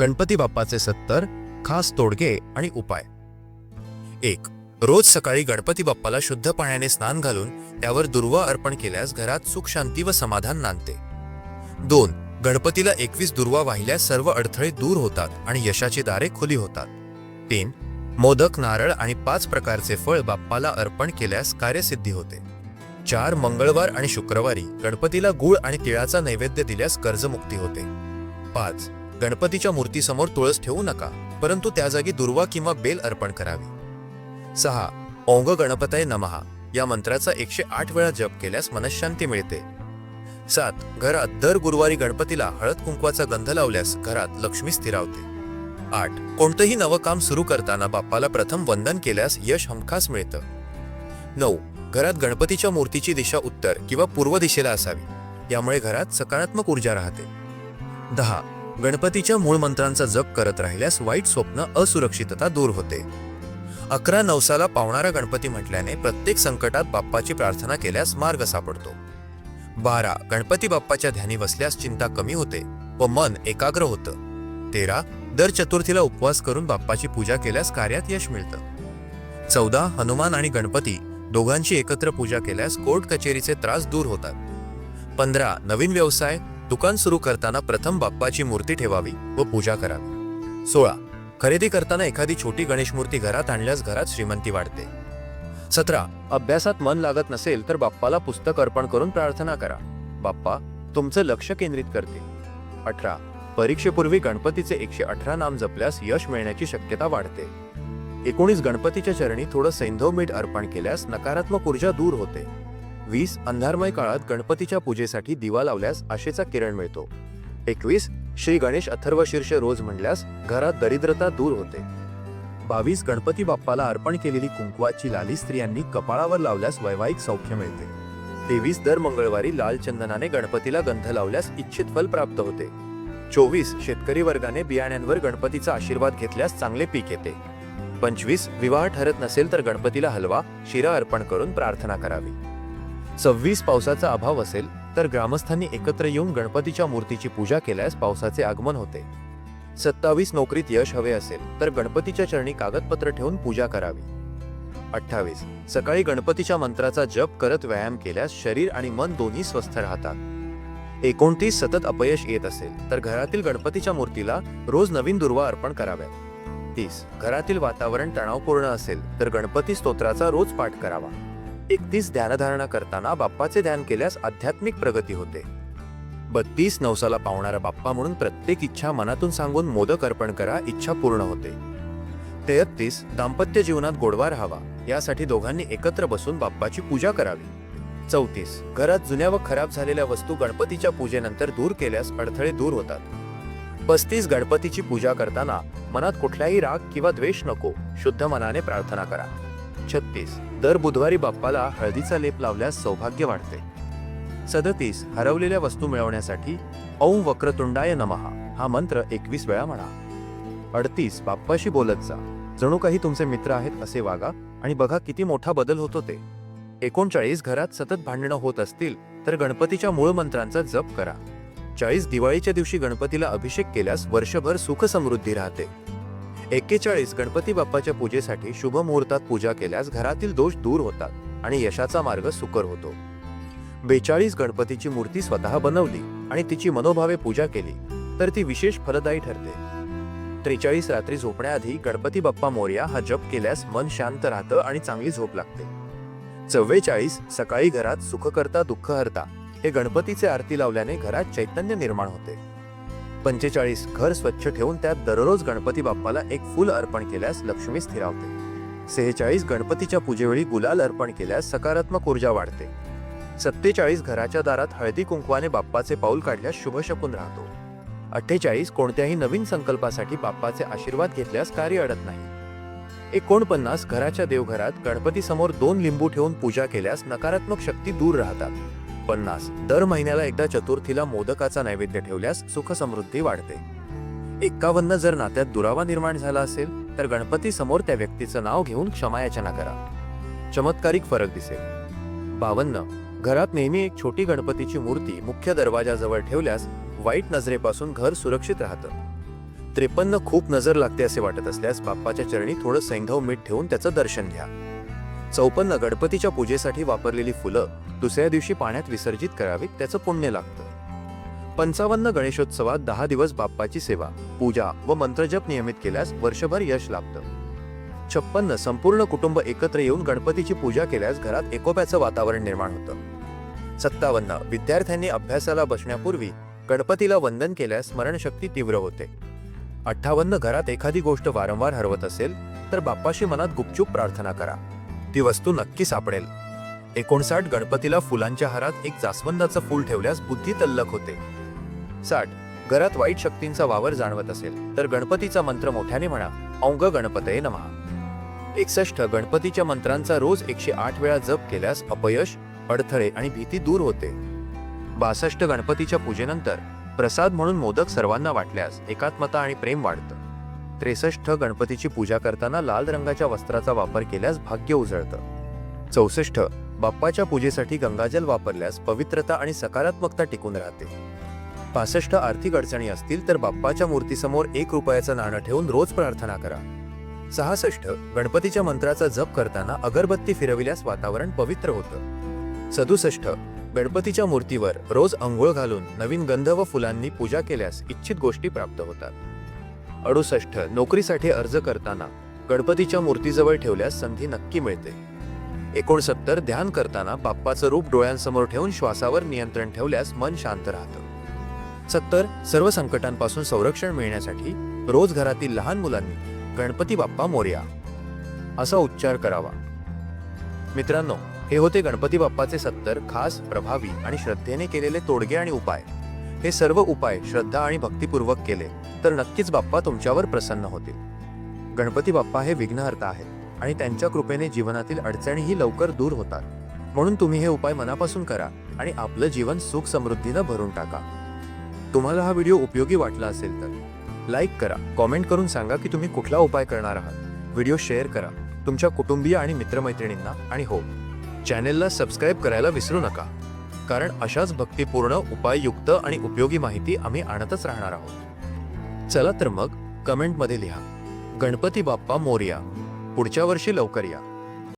गणपती बाप्पाचे सत्तर खास तोडगे आणि उपाय. एक रोज सकाळी गणपती बाप्पाला शुद्ध पाण्याने स्नान घालून त्यावर दुर्वा अर्पण केल्यास घरात सुख शांती व समाधान नांदते. दोन गणपतीला एकवीस दुर्वा वाहिल्यास सर्व अडथळे दूर होतात आणि यशाची दारे खुली होतात. तीन मोदक नारळ आणि पाच प्रकारचे फळ बाप्पाला अर्पण केल्यास कार्यसिद्धी होते. चार मंगळवार आणि शुक्रवारी गणपतीला गुळ आणि तिळाचा नैवेद्य दिल्यास कर्जमुक्ती होते. पाच गणपतीच्या मूर्तीसमोर तुळस ठेवू नका परंतु त्या जागी दुर्वा किंवा बेल अर्पण करावी. सहा ओंग गणपतय नमहा या मंत्राचा एकशे आठ वेळा जप केल्यास मनशांती मिळते. सात घरात दर गुरुवारी गणपतीला हळद कुंकवाचा गंध लावल्यास घरात लक्ष्मी स्थिरावते. आठ कोणतंही नवं काम सुरू करताना बाप्पाला प्रथम वंदन केल्यास यश हमखास मिळतं. नऊ घरात गणपतीच्या मूर्तीची दिशा उत्तर किंवा पूर्व दिशेला असावी यामुळे घरात सकारात्मक ऊर्जा राहते. दहा गणपतीच्या मूळ मंत्रांचा जप करत राहिल्यास वाईट स्वप्न असुरक्षितता दूर होते. अकरा नवसाला पावणारा गणपती म्हटल्याने प्रत्येक संकटात बाप्पाची प्रार्थना केल्यास मार्ग सापडतो. बारा गणपती बाप्पाच्या ध्यानी बसल्यास चिंता कमी होते व मन एकाग्र होतं. तेरा दर चतुर्थीला उपवास करून बाप्पाची पूजा केल्यास कार्यात यश मिळतं. चौदा हनुमान आणि गणपती दोघांची एकत्र पूजा केल्यास कोर्ट कचेरीचे त्रास दूर होतात. पंधरा नवीन व्यवसाय दुकान सुरू करताना प्रथम बाप्पाची मूर्ती ठेवावी व पूजा करावी. सोळा. खरेदी करताना एखादी छोटी गणेश मूर्ती घरात आणल्यास घरात श्रीमंती वाढते. सतरा. अभ्यासात मन लागत नसेल तर बाप्पाला पुस्तक अर्पण करून प्रार्थना करा. बाप्पा तुमचं लक्ष केंद्रित करते. अठरा. परीक्षेपूर्वी गणपतीचे एकशे अठरा नाम जपल्यास यश मिळण्याची शक्यता वाढते. एकोणीस गणपतीच्या चरणी थोडं सैंधव मीठ अर्पण केल्यास नकारात्मक ऊर्जा दूर होते. वीस अंधारमय काळात गणपतीच्या पूजेसाठी दिवा लावल्यास आशेचा किरण मिळतो. एकवीस श्री गणेश अथर्व शीर्ष रोज म्हणल्यास घरात दरिद्रता दूर होते. बावीस गणपती बाप्पाला अर्पण केलेली कुंकवाची लाली स्त्रियांनी कपाळावर लावल्यास वैवाहिक सौख्य मिळते. तेवीस दर मंगळवारी लाल चंदनाने गणपतीला गंध लावल्यास इच्छित फल प्राप्त होते. चोवीस शेतकरी वर्गाने बियाण्यांवर गणपतीचा आशीर्वाद घेतल्यास चांगले पीक येते. पंचवीस विवाह ठरत नसेल तर गणपतीला हलवा शिरा अर्पण करून प्रार्थना करावी. सव्वीस पावसाचा अभाव असेल तर ग्रामस्थांनी एकत्र येऊन गणपतीच्या मूर्तीची पूजा केल्यास पावसाचे आगमन होते. सत्तावीस नोकरीत यश हवे असेल तर गणपतीच्या चरणी कागदपत्र ठेवून पूजा करावी. अठ्ठावीस. सकाळी गणपतीच्या मंत्राचा जप करत व्यायाम केल्यास शरीर आणि मन दोन्ही स्वस्थ राहतात. एकोणतीस. सतत अपयश येत असेल तर घरातील गणपतीच्या मूर्तीला रोज नवीन दुर्वा अर्पण कराव्यात. तीस. घरातील वातावरण तणावपूर्ण असेल तर गणपती स्तोत्राचा रोज पाठ करावा. एकतीस ध्यानधारणा करताना बाप्पाचे ध्यान केल्यास आध्यात्मिक प्रगती होते. बत्तीस नवसाला पावणारा बाप्पा म्हणून प्रत्येक इच्छा मनातून सांगून मोदक अर्पण करा इच्छा पूर्ण होते. तेहत्तीस दाम्पत्य जीवनात गोडवा राहावा यासाठी दोघांनी एकत्र बसून बाप्पाची पूजा करावी. चौतीस घरात जुन्या व खराब झालेल्या वस्तू गणपतीच्या पूजेनंतर दूर केल्यास अडथळे दूर होतात. पस्तीस गणपतीची पूजा करताना मनात कुठलाही राग किंवा द्वेष नको शुद्ध मनाने प्रार्थना करा. छत्तीस. दर बुधवारी बाप्पाला हळदीचा लेप लावल्यास सौभाग्य वाढते. सदतीस. हरवलेल्या वस्तू मिळवण्यासाठी औं वक्रतुंडाय नमहा हा मंत्र एकवीस वेळा म्हणा. अडतीस. बाप्पाशी बोलत जा. जणू काही तुमचे मित्र आहेत असे वागा आणि बघा किती मोठा बदल होतो ते. एकोणचाळीस घरात सतत भांडणं होत असतील तर गणपतीच्या मूळ मंत्रांचा जप करा. चाळीस दिवाळीच्या दिवशी गणपतीला अभिषेक केल्यास वर्षभर सुख समृद्धी राहते. एक्केचाळीस गणपती बाप्पाच्या पूजेसाठी शुभ मुहूर्तात पूजा केल्यास घरातील दोष दूर होतात आणि यशाचा मार्ग सुकर होतो. बेचाळीस गणपतीची मूर्ती स्वतः बनवली आणि तिची मनोभावे पूजा केली तर ती विशेष फलदायी ठरते. त्रेचाळीस रात्री झोपण्याआधी गणपती बाप्पा मोर्या हा जप केल्यास मन शांत राहतं आणि चांगली झोप लागते. चव्वेचाळीस सकाळी घरात सुखकर्ता दुःखहर्ता दुःख हे गणपतीचे आरती लावल्याने घरात चैतन्य निर्माण होते. पंचेचाळीस घर स्वच्छ ठेवून त्यात दररोज गणपती बाप्पाला एक फुल अर्पण केल्यास लक्ष्मी स्थिरावते सेहेचाळीस गणपतीच्या पूजेवेळी गुलाल अर्पण केल्यास सकारात्मक ऊर्जा वाढते. सत्तेचाळीस घराच्या दारात हळदी कुंकवाने बाप्पाचे पाऊल काढल्यास शुभ शकून राहतो. अठ्ठेचाळीस कोणत्याही नवीन संकल्पासाठी बाप्पाचे आशीर्वाद घेतल्यास कार्य अडत नाही. एकोणपन्नास घराच्या देवघरात गणपती समोर दोन लिंबू ठेवून पूजा केल्यास नकारात्मक शक्ती दूर राहतात. पन्नास. दर महिन्याला एकदा चतुर्थीला मोदकाचा नैवेद्य ठेवल्यास सुखसमृद्धी वाढते. एक्कावन्न जर नात्यात दुरावा निर्माण झाला असेल तर गणपती समोर त्या व्यक्तीचं नाव घेऊन क्षमायाचना करा. चमत्कारिक फरक दिसेल. बावन्न. घरात नेहमी एक छोटी गणपतीची मूर्ती मुख्य दरवाजाजवळ ठेवल्यास वाईट नजरेपासून घर सुरक्षित राहतं. त्रेपन्न खूप नजर लागते असे वाटत असल्यास बाप्पाच्या चरणी थोडं सैंधव मीठ ठेवून त्याचं दर्शन घ्या. चौपन्न गणपतीच्या पूजेसाठी वापरलेली फुलं दुसऱ्या दिवशी पाण्यात विसर्जित करावीत त्याचं पुण्य लागतं. पंचावन्न गणेशोत्सवात दहा दिवस बाप्पाची सेवा पूजा व मंत्रजप नियमित केल्यास वर्षभर यश लाभतं. छप्पन्न संपूर्ण कुटुंब एकत्र येऊन गणपतीची पूजा केल्यास घरात एकोप्याचं वातावरण निर्माण होतं. सत्तावन्न विद्यार्थ्यांनी अभ्यासाला बसण्यापूर्वी गणपतीला वंदन केल्यास स्मरणशक्ती तीव्र होते. अठ्ठावन्न घरात एखादी गोष्ट वारंवार हरवत असेल तर बाप्पाशी मनात गुपचूप प्रार्थना करा. ती वस्तू नक्की सापडेल. एकोणसाठ गणपतीला फुलांच्या हारात एक जास्वंदाचं फूल ठेवल्यास बुद्धी तल्लख होते. साठ घरात वाईट शक्तींचा वावर जाणवत असेल तर गणपतीचा मंत्र मोठ्याने म्हणा औंग गणपतये नमहा एकसष्ट गणपतीच्या मंत्रांचा रोज एकशे आठ वेळा जप केल्यास अपयश अडथळे आणि भीती दूर होते. बासष्ट गणपतीच्या पूजेनंतर प्रसाद म्हणून मोदक सर्वांना वाटल्यास एकात्मता आणि प्रेम वाढतं. त्रेसष्ट गणपतीची पूजा करताना लाल रंगाच्या वस्त्राचा वापर केल्यास भाग्य उजळतं. चौसष्ट बाप्पाच्या पूजेसाठी गंगाजल वापरल्यास पवित्रता आणि सकारात्मकता टिकून राहते. पासष्ट आर्थिक अडचणी असतील तर बाप्पाच्या मूर्तीसमोर एक रुपयाचं नाणं ठेवून रोज प्रार्थना करा. सहासष्ट गणपतीच्या मंत्राचा जप करताना अगरबत्ती फिरविल्यास वातावरण पवित्र होतं. सदुसष्ट गणपतीच्या मूर्तीवर रोज अंघोळ घालून नवीन गंध व फुलांनी पूजा केल्यास इच्छित गोष्टी प्राप्त होतात. अडुसष्ट नोकरीसाठी अर्ज करताना गणपतीच्या मूर्तीजवळ ठेवल्यास संधी नक्की मिळते. एकोणसत्तर ध्यान करताना बाप्पाचं रूप डोळ्यांसमोर ठेवून श्वासावर नियंत्रण ठेवल्यास मन शांत राहतं. सत्तर सर्व संकटांपासून संरक्षण मिळण्यासाठी रोज घरातील लहान मुलांनी गणपती बाप्पा मोर्या. असा उच्चार करावा. मित्रांनो हे होते गणपती बाप्पाचे सत्तर खास प्रभावी आणि श्रद्धेने केलेले तोडगे आणि उपाय. हे सर्व उपाय श्रद्धा आणि भक्तिपूर्वक केले तर नक्कीच बाप्पा तुमच्यावर प्रसन्न होतील. गणपती बाप्पा हे विघ्नहर्ता आहेत आणि त्यांच्या कृपेने जीवनातील अडचणीही लवकर दूर होतात. म्हणून तुम्ही हे उपाय मनापासून करा आणि आपलं जीवन सुख समृद्धीनं भरून टाका. तुम्हाला हा व्हिडिओ उपयोगी वाटला असेल तर लाईक करा कॉमेंट करून सांगा की तुम्ही कुठला उपाय करणार आहात. व्हिडिओ शेअर करा तुमच्या कुटुंबीय आणि मित्रमैत्रिणींना. आणि हो चॅनेलला सबस्क्राईब करायला विसरू नका. कारण अशाच भक्तिपूर्ण उपाययुक्त आणि उपयोगी माहिती आम्ही आणतच राहणार आहोत. चला तर मग कमेंटमध्ये लिहा. गणपती बाप्पा मोर्या. पुढच्या वर्षी लवकर या.